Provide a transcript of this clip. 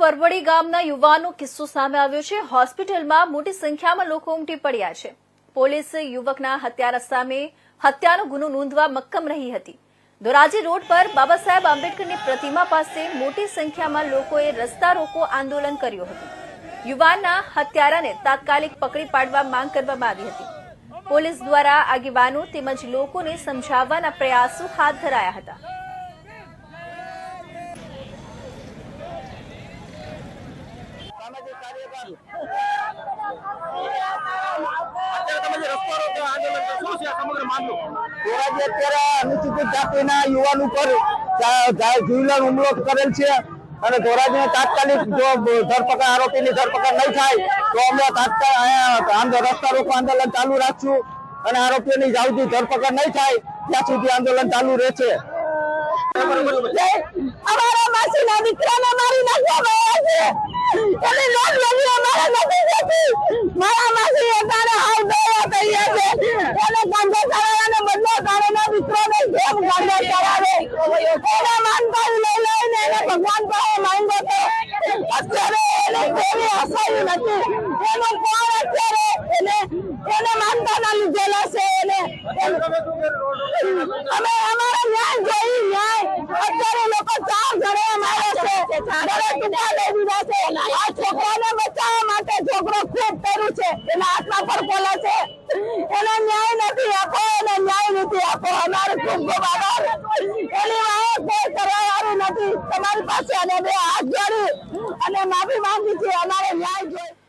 પરવડી ગામના યુવાનો કિસ્સો સામે આવ્યો છે. હોસ્પિટલમાં મોટી સંખ્યામાં લોકો ઉમટી પડ્યા છે. પોલીસ યુવકના હત્યારા સામે હત્યાનો ગુનો નોંધવા મક્કમ રહી હતી. ધોરાજી રોડ પર બાબા સાહેબ આંબેડકરની પ્રતિમા પાસે મોટી સંખ્યામાં લોકોએ રસ્તા રોકો આંદોલન કર્યું હતું. યુવાનના હત્યારાને તાત્કાલિક પકડી પાડવા માંગ કરવામાં આવી હતી. પોલીસ દ્વારા આગેવાનો તેમજ લોકોને સમજાવવાના પ્રયાસો હાથ ધરાયા હતા અત્યારે તમે જે રસ્તો રોકો આંદોલન કરો, શું છે આ સમગ્ર મામલો? ધોરાજી અત્યારે અનુસૂચિત જાતિના યુવાન ઉપર જા- જા- હુમલો કરેલ છે અને ધોરાજીને તાત્કાલિક જો ધરપકડ આરોપીની ધરપકડ નહીં થાય તો અમે તાત્કાલિક રસ્તા રોકો આંદોલન ચાલુ રાખશું અને આરોપીઓની ની સુધી ધરપકડ નહીં થાય ત્યાં સુધી આંદોલન ચાલુ રહેશે અમારા માસીના દીકરાને મારી નાખવામાં એને નોટ લગી અમારે નથી જોતી મારા માસી અત્યારે હાવ દયા થઈ છે. એને ગાંધો કરાવવાને બદલે તારેના દીકરોને કેમ ગાંધો કરાવે એને માનતા લઈ લઈને એને ભગવાન પાસે માંગો તો અત્યારે એને કોઈ હસાયું નથી. એનો કોણ અત્યારે? એને એને માનતાના લીધેલા છે એને. અમે અમારો ન્યાય જોઈ ન્યાય. અત્યારે લોકો ચાર ઘરે અમારે છે ટૂંકા લઈ દીધા છે આ છોકરાને બચાવવા માટે છોકરો ખૂબ કર્યું છે બોલે છે. એને ન્યાય નથી આપો, એને ન્યાય નથી આપો. અમારે ખૂબ ખૂબ આભાર. એની વાહે કોઈ કરવા વાળું નથી. તમારી પાસે અને બે હાથ જોડી અને માફી માંગી છે. અમારે ન્યાય જોઈએ.